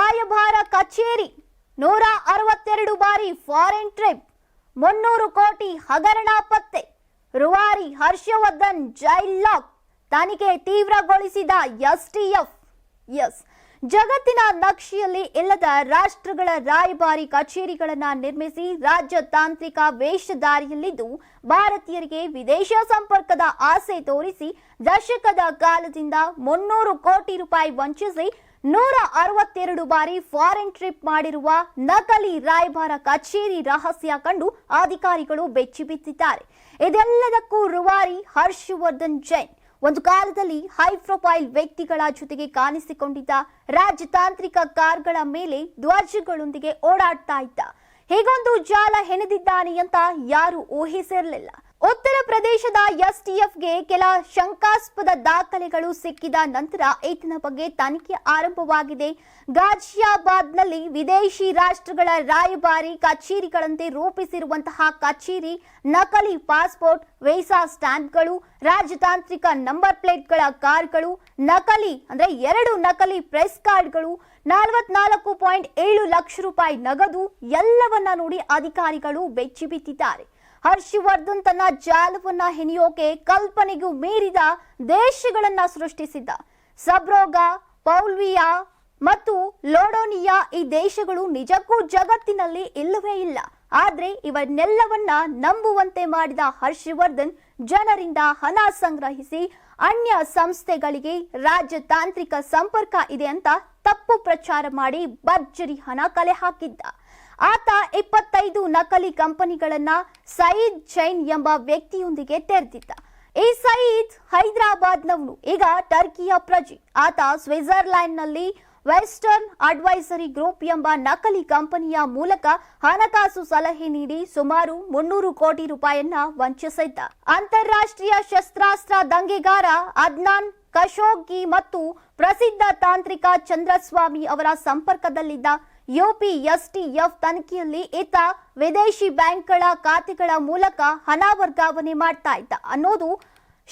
ರಾಯಭಾರ ಕಚೇರಿ ನೂರ ಅರವತ್ತೆರಡು ಬಾರಿ ಫಾರಿನ್ ಟ್ರಿಪ್ ಮುನ್ನೂರು ಕೋಟಿ ಹಗರಣ ಪತ್ತೆ, ರುವಾರಿ ಹರ್ಷವರ್ಧನ್ ಜೈಲ್ ಲಾಕ್ ತನಿಖೆ ತೀವ್ರಗೊಳಿಸಿದ ಎಸ್ಟಿಎಫ್ ಎಸ್ ಜಗತ್ತಿನ ನಕ್ಷೆಯಲ್ಲಿ ಇಲ್ಲದ ರಾಷ್ಟ್ರಗಳ ರಾಯಭಾರಿ ಕಚೇರಿಗಳನ್ನು ನಿರ್ಮಿಸಿ ರಾಜ್ಯ ತಾಂತ್ರಿಕ ವೇಷಧಾರಿಯಲ್ಲಿದ್ದು, ಭಾರತೀಯರಿಗೆ ವಿದೇಶ ಸಂಪರ್ಕದ ಆಸೆ ತೋರಿಸಿ ದಶಕದ ಕಾಲದಿಂದ ಮುನ್ನೂರು ಕೋಟಿ ರೂಪಾಯಿ ವಂಚಿಸಿ ನೂರ ಅರವತ್ತೆರಡು ಬಾರಿ ಫಾರಿನ್ ಟ್ರಿಪ್ ಮಾಡಿರುವ ನಕಲಿ ರಾಯಭಾರ ಕಚೇರಿ ರಹಸ್ಯ ಕಂಡು ಅಧಿಕಾರಿಗಳು ಬೆಚ್ಚಿಬಿದ್ದಿದ್ದಾರೆ ಇದೆಲ್ಲದಕ್ಕೂ ರುವಾರಿ ಹರ್ಷವರ್ಧನ್ ಜೈನ್. ಒಂದು ಕಾಲದಲ್ಲಿ ಹೈ ಪ್ರೊಫೈಲ್ ವ್ಯಕ್ತಿಗಳ ಜೊತೆಗೆ ಕಾಣಿಸಿಕೊಂಡಿದ್ದ ರಾಜತಾಂತ್ರಿಕ ಕಾರ್ಗಳ ಮೇಲೆ ಧ್ವಜಗಳೊಂದಿಗೆ ಓಡಾಡ್ತಾ ಇದ್ದ. ಹೇಗೊಂದು ಜಾಲ ಹೆಣೆದಿದ್ದಾನೆ ಅಂತ ಯಾರು ಊಹಿಸಿರಲಿಲ್ಲ. ಉತ್ತರ ಪ್ರದೇಶದ ಎಸ್ಟಿಎಫ್ಗೆ ಕೆಲ ಶಂಕಾಸ್ಪದ ದಾಖಲೆಗಳು ಸಿಕ್ಕಿದ ನಂತರ ಈತನ ಬಗ್ಗೆ ತನಿಖೆ ಆರಂಭವಾಗಿದೆ. ಗಾಜಿಯಾಬಾದ್ನಲ್ಲಿ ವಿದೇಶಿ ರಾಷ್ಟ್ರಗಳ ರಾಯಭಾರಿ ಕಚೇರಿಗಳಂತೆ ರೂಪಿಸಿರುವಂತಹ ಕಚೇರಿ, ನಕಲಿ ಪಾಸ್ಪೋರ್ಟ್, ವೀಸಾ ಸ್ಟ್ಯಾಂಪ್ಗಳು ರಾಜತಾಂತ್ರಿಕ ನಂಬರ್ ಪ್ಲೇಟ್ಗಳ ಕಾರ್ಗಳು, ನಕಲಿ ಅಂದ್ರೆ ಎರಡು ನಕಲಿ ಪ್ರೆಸ್ ಕಾರ್ಡ್ಗಳು, ನಲವತ್ನಾಲ್ಕು ಪಾಯಿಂಟ್ ಏಳು ಲಕ್ಷ ರೂಪಾಯಿ ನಗದು ಎಲ್ಲವನ್ನ ನೋಡಿ ಅಧಿಕಾರಿಗಳು ಬೆಚ್ಚಿ ಬಿದ್ದಿದ್ದಾರೆ. ಹರ್ಷವರ್ಧನ್ ತನ್ನ ಜಾಲವನ್ನ ಹೆಣೆಯೋಕೆ ಕಲ್ಪನೆಗೂ ಮೀರಿದ ದೇಶಗಳನ್ನ ಸೃಷ್ಟಿಸಿದ್ದ. ಸಬ್ರೋಗ, ಪೌಲ್ವಿಯಾ ಮತ್ತು ಲೋಡೋನಿಯಾ ಈ ದೇಶಗಳು ನಿಜಕ್ಕೂ ಜಗತ್ತಿನಲ್ಲಿ ಇಲ್ಲವೇ ಇಲ್ಲ. ಆದ್ರೆ ಇವನ್ನೆಲ್ಲವನ್ನ ನಂಬುವಂತೆ ಮಾಡಿದ ಹರ್ಷವರ್ಧನ್ ಜನರಿಂದ ಹಣ ಸಂಗ್ರಹಿಸಿ ಅನ್ಯ ಸಂಸ್ಥೆಗಳಿಗೆ ರಾಜತಾಂತ್ರಿಕ ಸಂಪರ್ಕ ಇದೆ ಅಂತ ತಪ್ಪು ಪ್ರಚಾರ ಮಾಡಿ ಭರ್ಜರಿ ಹಣ ಕಲೆ ಹಾಕಿದ್ದ. ಆತ ಇಪ್ಪತ್ತೈದು ನಕಲಿ ಕಂಪನಿಗಳನ್ನ ಸಯೀದ್ ಜೈನ್ ಎಂಬ ವ್ಯಕ್ತಿಯೊಂದಿಗೆ ತೆರೆದಿದ್ದ. ಈ ಸಯೀದ್ ಹೈದರಾಬಾದ್ನವನು. ಈಗ ಟರ್ಕಿಯ ಪ್ರಜೆ. ಆತ ಸ್ವಿಟ್ಜರ್ಲ್ಯಾಂಡ್ನಲ್ಲಿ ವೆಸ್ಟರ್ನ್ ಅಡ್ವೈಸರಿ ಗ್ರೂಪ್ ಎಂಬ ನಕಲಿ ಕಂಪನಿಯ ಮೂಲಕ ಹಣಕಾಸು ಸಲಹೆ ನೀಡಿ ಸುಮಾರು ಮುನ್ನೂರು ಕೋಟಿ ರೂಪಾಯನ್ನ ವಂಚಿಸಿದ್ದ. ಅಂತಾರಾಷ್ಟ್ರೀಯ ಶಸ್ತ್ರಾಸ್ತ್ರ ದಂಗೆಗಾರ ಅದ್ನಾನ್ ಕಶೋಗಿ ಮತ್ತು ಪ್ರಸಿದ್ಧ ತಾಂತ್ರಿಕ ಚಂದ್ರಸ್ವಾಮಿ ಅವರ ಸಂಪರ್ಕದಲ್ಲಿದ್ದ ಯುಪಿಎಸ್ಟಿಎಫ್ ತನಿಖೆಯಲ್ಲಿ ಈತ ವಿದೇಶಿ ಬ್ಯಾಂಕ್ಗಳ ಖಾತೆಗಳ ಮೂಲಕ ಹಣ ವರ್ಗಾವಣೆ ಮಾಡ್ತಾ ಇದ್ದ ಅನ್ನೋದು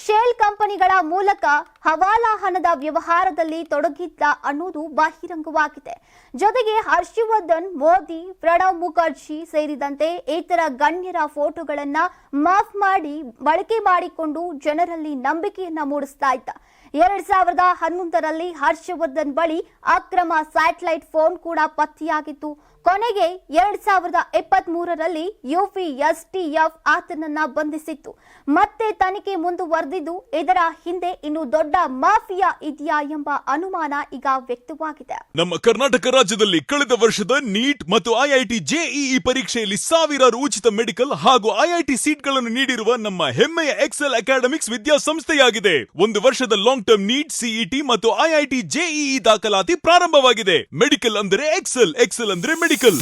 ಶೇಲ್ ಕಂಪನಿಗಳ ಮೂಲಕ ಹವಾಲಾ ಹಣದ ವ್ಯವಹಾರದಲ್ಲಿ ತೊಡಗಿದ್ದ ಅನ್ನೋದು ಬಹಿರಂಗವಾಗಿದೆ. ಜೊತೆಗೆ ಹರ್ಷವರ್ಧನ್, ಮೋದಿ, ಪ್ರಣವ್ ಮುಖರ್ಜಿ ಸೇರಿದಂತೆ ಇತರ ಗಣ್ಯರ ಫೋಟೋಗಳನ್ನ ಮಾಫ್ ಮಾಡಿ, ಬಳಕೆ ಮಾಡಿಕೊಂಡು ಜನರಲ್ಲಿ ನಂಬಿಕೆಯನ್ನ ಮೂಡಿಸ್ತಾ ಇದ್ದ. ಎರಡ್ ಸಾವಿರದ ಹನ್ನೊಂದರಲ್ಲಿ ಹರ್ಷವರ್ಧನ್ ಬಳಿ ಅಕ್ರಮ ಸ್ಯಾಟಲೈಟ್ ಫೋನ್ ಕೂಡ ಪತ್ತೆಯಾಗಿತ್ತು. ಕೊನೆಗೆ ಎರಡ್ ಸಾವಿರದ ಇಪ್ಪತ್ತ್ ಮೂರರಲ್ಲಿ ಯುಪಿಎಸ್ಟಿಎಫ್ ಆತನನ್ನ ಬಂಧಿಸಿತ್ತು. ಮತ್ತೆ ತನಿಖೆ ಮುಂದುವರೆದಿದ್ದು ಇದರ ಹಿಂದೆ ಇನ್ನು ದೊಡ್ಡ ಮಾಫಿಯಾ ಇದೆಯಾ ಎಂಬ ಅನುಮಾನ ಈಗ ವ್ಯಕ್ತವಾಗಿದೆ. ನಮ್ಮ ಕರ್ನಾಟಕ ರಾಜ್ಯದಲ್ಲಿ ಕಳೆದ ವರ್ಷದ ನೀಟ್ ಮತ್ತು ಐಐಟಿ ಜೆಇಇ ಪರೀಕ್ಷೆಯಲ್ಲಿ ಸಾವಿರಾರು ಉಚಿತ ಮೆಡಿಕಲ್ ಹಾಗೂ ಐಐಟಿ ಸೀಟ್ಗಳನ್ನು ನೀಡಿರುವ ನಮ್ಮ ಹೆಮ್ಮೆಯ ಎಕ್ಸೆಲ್ ಅಕಾಡೆಮಿಕ್ಸ್ ವಿದ್ಯಾಸಂಸ್ಥೆಯಾಗಿದೆ. ಒಂದು ವರ್ಷದ ಲಾಂಗ್ ಟರ್ಮ್ ನೀಟ್ ಸಿಇಟಿ ಮತ್ತು ಐಐಟಿ ಜೆಇಇ ದಾಖಲಾತಿ ಪ್ರಾರಂಭವಾಗಿದೆ. ಮೆಡಿಕಲ್ ಅಂದರೆ ಎಕ್ಸೆಲ್ ಎಕ್ಸೆಲ್ ಅಂದ್ರೆ ಮೆಡಿಕಲ್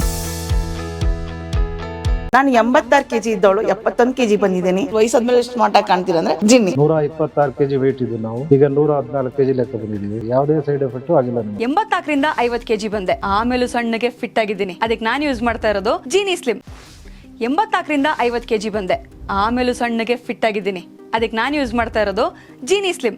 ನಾನು ಎಂಬತ್ತಾರು ಕೆಜಿ ಇದ್ದವಳು ಎಪ್ಪತ್ತೊಂದು ಕೆಜಿ ಬಂದಿದ್ದೀನಿ. ವಯಸ್ಸಾದ್ಮೇಲೆ ಸ್ಮಾರ್ಟ್ ಆಗಿ ಕಾಣ್ತೀರಾ ಅಂದ್ರೆ ಜಿನ್ನಿ. ನೂರ ಇಪ್ಪತ್ತಾರು ಕೆಜಿ ವೇಟ್ ಇದ್ದು ನಾವು. ಈಗ ನೂರ ಹದಿನಾಲ್ಕು ಕೆಜಿ ಲೆಕ್ಕ ಬಂದಿದ್ದೀವಿ. ಯಾವುದೇ ಸೈಡ್ ಎಫೆಕ್ಟ್ ಆಗಿಲ್ಲ ನಮಗೆ. ಎಂಬತ್ನಾಲ್ಕರಿಂದ ಐವತ್ ಕೆಜಿ ಬಂದೆ. ಆಮೇಲೂ ಸಣ್ಣಗೆ ಫಿಟ್ ಆಗಿದ್ದೀನಿ. ಅದಕ್ಕೆ ನಾನು ಯೂಸ್ ಮಾಡ್ತಾ ಇರೋದು ಜೀನಿ ಸ್ಲಿಮ್ ಎಂಬತ್ನಾಲ್ಕರಿಂದ ಕೆ ಕೆಜಿ ಬಂದೆ. ಆಮೇಲೂ ಸಣ್ಣಗೆ ಫಿಟ್ ಆಗಿದ್ದೀನಿ. ಅದಕ್ಕೆ ನಾನು ಯೂಸ್ ಮಾಡ್ತಾ ಇರೋದು ಜೀನಿ ಸ್ಲಿಮ್